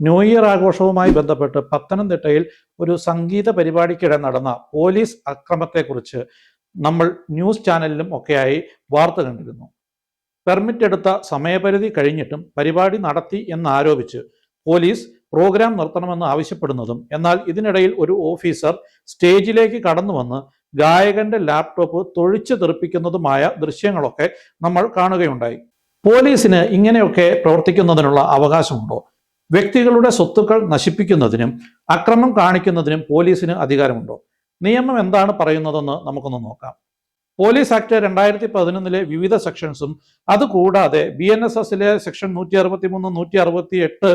New year ആഘോഷവുമായി ബന്ധപ്പെട്ട് പത്തനംതിട്ടയിൽ ഒരു സംഗീത പരിപാടിക്കിടെ നടന്ന പോലീസ് അക്രമത്തെക്കുറിച്ച് നമ്മൾ ന്യൂസ് ചാനലിലും ഒക്കെയായി വാർത്ത കണ്ടിരുന്നു. പെർമിറ്റ് എടുത്ത സമയപരിധി കഴിഞ്ഞിട്ടും പരിപാടി നടത്തി എന്നാരോപിച്ച് പോലീസ് പ്രോഗ്രാം നിർത്തണമെന്ന് ആവശ്യപ്പെടുന്നതും എന്നാൽ ഇതിനിടയിൽ ഒരു ഓഫീസർ സ്റ്റേജിലേക്ക് കടന്നു വന്ന് ഗായകന്റെ ലാപ്ടോപ്പ് തൊഴിച്ചു തെറിപ്പിക്കുന്നതുമായ ദൃശ്യങ്ങളൊക്കെ നമ്മൾ കാണുകയുണ്ടായി. പോലീസിന് ഇങ്ങനെയൊക്കെ പ്രവർത്തിക്കുന്നതിനുള്ള അവകാശമുണ്ടോ? വ്യക്തികളുടെ സ്വത്തുക്കൾ നശിപ്പിക്കുന്നതിനും അക്രമം കാണിക്കുന്നതിനും പോലീസിന് അധികാരമുണ്ടോ? നിയമം എന്താണ് പറയുന്നതെന്ന് നമുക്കൊന്ന് നോക്കാം. പോലീസ് ആക്ട് രണ്ടായിരത്തി പതിനൊന്നിലെ വിവിധ സെക്ഷൻസും അതുകൂടാതെ ബി എൻ എസ് എസിലെ സെക്ഷൻ നൂറ്റി അറുപത്തി മൂന്ന് നൂറ്റി അറുപത്തി എട്ട്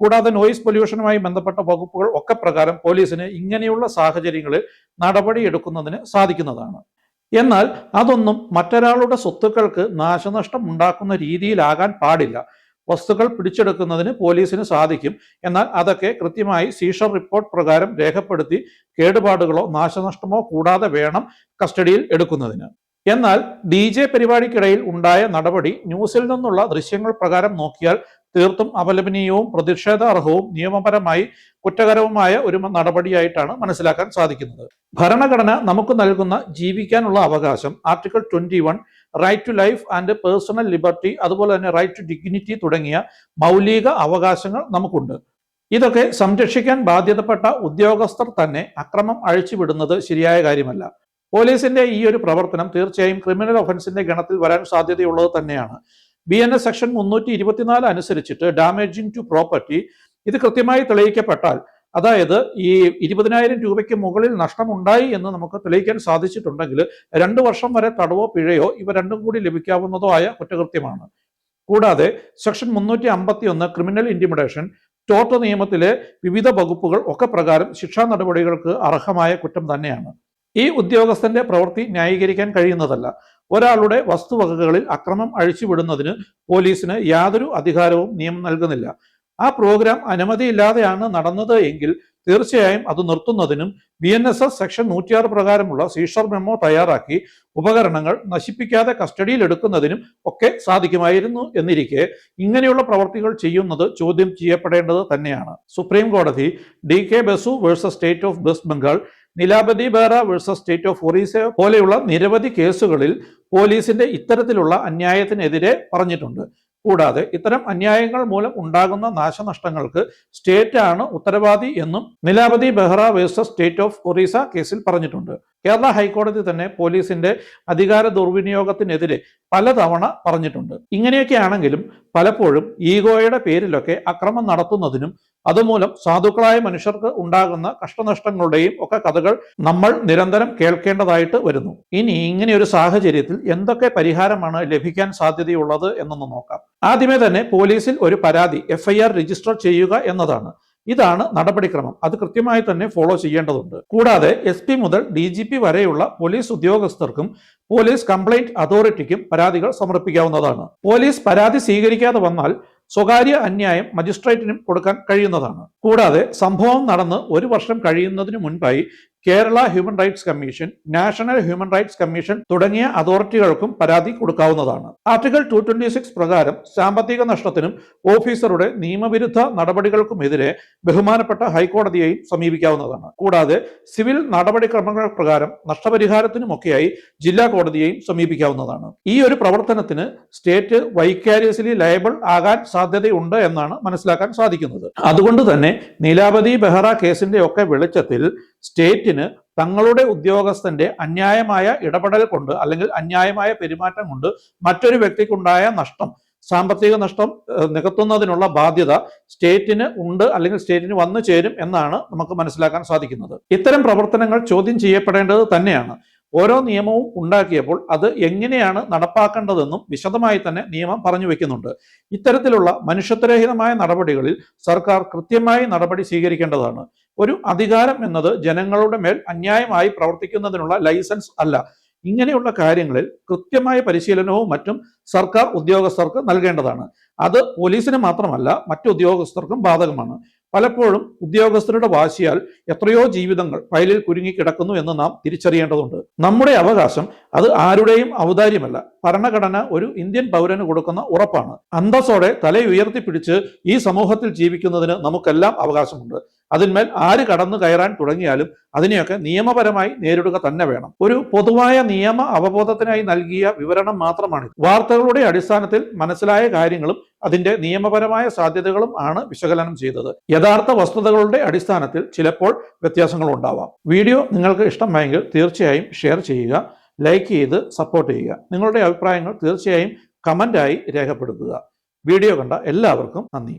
കൂടാതെ നോയിസ് പൊല്യൂഷനുമായി ബന്ധപ്പെട്ട വകുപ്പുകൾ ഒക്കെ പ്രകാരം പോലീസിന് ഇങ്ങനെയുള്ള സാഹചര്യങ്ങളിൽ നടപടിയെടുക്കുന്നതിന് സാധിക്കുന്നതാണ്. എന്നാൽ അതൊന്നും മറ്റൊരാളുടെ സ്വത്തുക്കൾക്ക് നാശനഷ്ടം ഉണ്ടാക്കുന്ന രീതിയിലാകാൻ പാടില്ല. വസ്തുക്കൾ പിടിച്ചെടുക്കുന്നതിന് പോലീസിന് സാധിക്കും. എന്നാൽ അതൊക്കെ കൃത്യമായി സീഷർ റിപ്പോർട്ട് പ്രകാരം രേഖപ്പെടുത്തി കേടുപാടുകളോ നാശനഷ്ടമോ കൂടാതെ വേണം കസ്റ്റഡിയിൽ എടുക്കുന്നതിന്. എന്നാൽ ഡി ജെ പരിപാടിക്കിടയിൽ ഉണ്ടായ നടപടി ന്യൂസിൽ നിന്നുള്ള ദൃശ്യങ്ങൾ പ്രകാരം നോക്കിയാൽ തീർത്തും അപലപനീയവും പ്രതിഷേധാർഹവും നിയമപരമായി കുറ്റകരവുമായ ഒരു നടപടിയായിട്ടാണ് മനസ്സിലാക്കാൻ സാധിക്കുന്നത്. ഭരണഘടന നമുക്ക് നൽകുന്ന ജീവിക്കാനുള്ള അവകാശം article twenty right to life and personal liberty അതുപോലെ തന്നെ റൈറ്റ് ടു ഡിഗ്നിറ്റി തുടങ്ങിയ മൗലിക അവകാശങ്ങൾ നമുക്കുണ്ട്. ഇതൊക്കെ സംരക്ഷിക്കാൻ ബാധ്യതപ്പെട്ട ഉദ്യോഗസ്ഥർ തന്നെ അക്രമം അഴിച്ചുവിടുന്നത് ശരിയായ കാര്യമല്ല. പോലീസിന്റെ ഈ ഒരു പ്രവർത്തനം തീർച്ചയായും ക്രിമിനൽ ഒഫൻസിന്റെ ഗണത്തിൽ വരാൻ സാധ്യതയുള്ളത് തന്നെയാണ്. ബി എൻ എസ് സെക്ഷൻ മുന്നൂറ്റി ഇരുപത്തിനാല് അനുസരിച്ചിട്ട് ഡാമേജിങ് ടു പ്രോപ്പർട്ടി ഇത് കൃത്യമായി തെളിയിക്കപ്പെട്ടാൽ അതായത് ഈ ഇരുപതിനായിരം രൂപയ്ക്ക് മുകളിൽ നഷ്ടമുണ്ടായി എന്ന് നമുക്ക് തെളിയിക്കാൻ സാധിച്ചിട്ടുണ്ടെങ്കിൽ രണ്ടു വർഷം വരെ തടവോ പിഴയോ ഇവ രണ്ടും കൂടി ലഭിക്കാവുന്നതോ ആയ കുറ്റകൃത്യമാണ്. കൂടാതെ സെക്ഷൻ മുന്നൂറ്റി അമ്പത്തി ഒന്ന് ക്രിമിനൽ ഇന്റിമിഡേഷൻ ടോട്ട് നിയമത്തിലെ വിവിധ വകുപ്പുകൾ ഒക്കെ പ്രകാരം ശിക്ഷാ നടപടികൾക്ക് അർഹമായ കുറ്റം തന്നെയാണ്. ഈ ഉദ്യോഗസ്ഥന്റെ പ്രവൃത്തി ന്യായീകരിക്കാൻ കഴിയുന്നതല്ല. ഒരാളുടെ വസ്തുവകകളിൽ അക്രമം അഴിച്ചുവിടുന്നതിന് പോലീസിന് യാതൊരു അധികാരവും നിയമം നൽകുന്നില്ല. ആ പ്രോഗ്രാം അനുമതിയില്ലാതെയാണ് നടന്നത് എങ്കിൽ തീർച്ചയായും അത് നിർത്തുന്നതിനും B N S S section നൂറ്റിയാറ് പ്രകാരമുള്ള സീഷർ മെമ്മോ തയ്യാറാക്കി ഉപകരണങ്ങൾ നശിപ്പിക്കാതെ കസ്റ്റഡിയിൽ എടുക്കുന്നതിനും ഒക്കെ സാധിക്കുമായിരുന്നു എന്നിരിക്കെ ഇങ്ങനെയുള്ള പ്രവർത്തികൾ ചെയ്യുന്നത് ചോദ്യം ചെയ്യപ്പെടേണ്ടത് തന്നെയാണ്. സുപ്രീം കോടതി D K Basu versus state of West Bengal Nilabati Behera versus state of Orissa പോലെയുള്ള നിരവധി കേസുകളിൽ പോലീസിന്റെ ഇത്തരത്തിലുള്ള അന്യായത്തിനെതിരെ പറഞ്ഞിട്ടുണ്ട്. കൂടാതെ ഇത്തരം അന്യായങ്ങൾ മൂലം ഉണ്ടാകുന്ന നാശനഷ്ടങ്ങൾക്ക് സ്റ്റേറ്റ് ആണ് ഉത്തരവാദി എന്നും Nilabati Behera versus state of Orissa കേസിൽ പറഞ്ഞിട്ടുണ്ട്. കേരള ഹൈക്കോടതി തന്നെ പോലീസിന്റെ അധികാര ദുർവിനിയോഗത്തിനെതിരെ പലതവണ പറഞ്ഞിട്ടുണ്ട്. ഇങ്ങനെയൊക്കെ ആണെങ്കിലും പലപ്പോഴും ഈഗോയുടെ പേരിലൊക്കെ അക്രമം നടത്തുന്നതിനും അതുമൂലം സാധുക്കളായ മനുഷ്യർക്ക് ഉണ്ടാകുന്ന കഷ്ടനഷ്ടങ്ങളുടെയും ഒക്കെ കഥകൾ നമ്മൾ നിരന്തരം കേൾക്കേണ്ടതായിട്ട് വരുന്നു. ഇനി ഇങ്ങനെ ഒരു സാഹചര്യത്തിൽ എന്തൊക്കെ പരിഹാരമാണ് ലഭിക്കാൻ സാധ്യതയുള്ളത് എന്നൊന്ന് നോക്കാം. ആദ്യമേ തന്നെ പോലീസിൽ ഒരു പരാതി എഫ്ഐആർ രജിസ്റ്റർ ചെയ്യുക എന്നതാണ്. ഇതാണ് നടപടിക്രമം. അത് കൃത്യമായി തന്നെ ഫോളോ ചെയ്യേണ്ടതുണ്ട്. കൂടാതെ എസ് പി മുതൽ ഡി ജി പി വരെയുള്ള പോലീസ് ഉദ്യോഗസ്ഥർക്കും പോലീസ് കംപ്ലൈന്റ് അതോറിറ്റിക്കും പരാതികൾ സമർപ്പിക്കാവുന്നതാണ്. പോലീസ് പരാതി സ്വീകരിക്കാതെ വന്നാൽ സ്വകാര്യ അന്യായം മജിസ്ട്രേറ്റിനും കൊടുക്കാൻ കഴിയുന്നതാണ്. കൂടാതെ സംഭവം നടന്ന് ഒരു വർഷം കഴിയുന്നതിന് മുൻപായി Kerala human rights commission national human rights commission തുടങ്ങിയ അതോറിറ്റികൾക്കും പരാതി കൊടുക്കാവുന്നതാണ്. ആർട്ടിക്കിൾ ടു ട്വന്റി സിക്സ് പ്രകാരം സാമ്പത്തിക നഷ്ടത്തിനും ഓഫീസറുടെ നിയമവിരുദ്ധ നടപടികൾക്കുമെതിരെ ബഹുമാനപ്പെട്ട ഹൈക്കോടതിയെയും സമീപിക്കാവുന്നതാണ്. കൂടാതെ സിവിൽ നടപടിക്രമങ്ങൾ പ്രകാരം നഷ്ടപരിഹാരത്തിനുമൊക്കെയായി ജില്ലാ കോടതിയെയും സമീപിക്കാവുന്നതാണ്. ഈ ഒരു പ്രവർത്തനത്തിന് സ്റ്റേറ്റ് വൈക്കാരിയസ്ലി ലയബിൾ ആകാൻ സാധ്യതയുണ്ട് എന്നാണ് മനസ്സിലാക്കാൻ സാധിക്കുന്നത്. അതുകൊണ്ട് തന്നെ നീലാവതി ബെഹ്റ കേസിന്റെ ഒക്കെ വെളിച്ചത്തിൽ സ്റ്റേറ്റിന് തങ്ങളുടെ ഉദ്യോഗസ്ഥന്റെ അന്യായമായ ഇടപെടൽ കൊണ്ട് അല്ലെങ്കിൽ അന്യായമായ പെരുമാറ്റം കൊണ്ട് മറ്റൊരു വ്യക്തിക്കുണ്ടായ നഷ്ടം സാമ്പത്തിക നഷ്ടം നികത്തുന്നതിനുള്ള ബാധ്യത സ്റ്റേറ്റിന് ഉണ്ട് അല്ലെങ്കിൽ സ്റ്റേറ്റിന് വന്നു ചേരും എന്നാണ് നമുക്ക് മനസ്സിലാക്കാൻ സാധിക്കുന്നത്. ഇത്തരം പ്രവർത്തനങ്ങൾ ചോദ്യം ചെയ്യപ്പെടേണ്ടത് തന്നെയാണ്. ഓരോ നിയമവും ഉണ്ടാക്കിയപ്പോൾ അത് എങ്ങനെയാണ് നടപ്പാക്കേണ്ടതെന്നും വിശദമായി തന്നെ നിയമം പറഞ്ഞു വെക്കുന്നുണ്ട്. ഇത്തരത്തിലുള്ള മനുഷ്യത്വരഹിതമായ നടപടികളിൽ സർക്കാർ കൃത്യമായി നടപടി സ്വീകരിക്കേണ്ടതാണ്. ഒരു അധികാരം എന്നത് ജനങ്ങളുടെ മേൽ അന്യായമായി പ്രവർത്തിക്കുന്നതിനുള്ള ലൈസൻസ് അല്ല. ഇങ്ങനെയുള്ള കാര്യങ്ങളിൽ കൃത്യമായ പരിശീലനവും മറ്റും സർക്കാർ ഉദ്യോഗസ്ഥർക്ക് നൽകേണ്ടതാണ്. അത് പോലീസിന് മാത്രമല്ല മറ്റു ഉദ്യോഗസ്ഥർക്കും ബാധകമാണ്. പലപ്പോഴും ഉദ്യോഗസ്ഥരുടെ വാശിയാൽ എത്രയോ ജീവിതങ്ങൾ ഫയലിൽ കുരുങ്ങിക്കിടക്കുന്നു എന്ന് നാം തിരിച്ചറിയേണ്ടതുണ്ട്. നമ്മുടെ അവകാശം അത് ആരുടെയും ഔദാര്യമല്ല. ഭരണഘടന ഒരു ഇന്ത്യൻ പൗരന് കൊടുക്കുന്ന ഉറപ്പാണ്. അന്തസ്സോടെ തലയുയർത്തിപ്പിടിച്ച് ഈ സമൂഹത്തിൽ ജീവിക്കുന്നതിന് നമുക്കെല്ലാം അവകാശമുണ്ട്. അതിന്മേൽ ആര് കടന്നു കയറാൻ തുടങ്ങിയാലും അതിനെയൊക്കെ നിയമപരമായി നേരിടുക തന്നെ വേണം. ഒരു പൊതുവായ നിയമ അവബോധത്തിനായി നൽകിയ വിവരണം മാത്രമാണ് വാർത്തകളുടെ അടിസ്ഥാനത്തിൽ മനസ്സിലായ കാര്യങ്ങളും അതിന്റെ നിയമപരമായ സാധ്യതകളും ആണ് വിശകലനം ചെയ്തത്. യഥാർത്ഥ വസ്തുതകളുടെ അടിസ്ഥാനത്തിൽ ചിലപ്പോൾ വ്യത്യാസങ്ങൾ ഉണ്ടാവാം. വീഡിയോ നിങ്ങൾക്ക് ഇഷ്ടമായെങ്കിൽ തീർച്ചയായും ഷെയർ ചെയ്യുക ലൈക്ക് ചെയ്ത് സപ്പോർട്ട് ചെയ്യുക. നിങ്ങളുടെ അഭിപ്രായങ്ങൾ തീർച്ചയായും കമന്റായി രേഖപ്പെടുത്തുക. വീഡിയോ കണ്ട എല്ലാവർക്കും നന്ദി.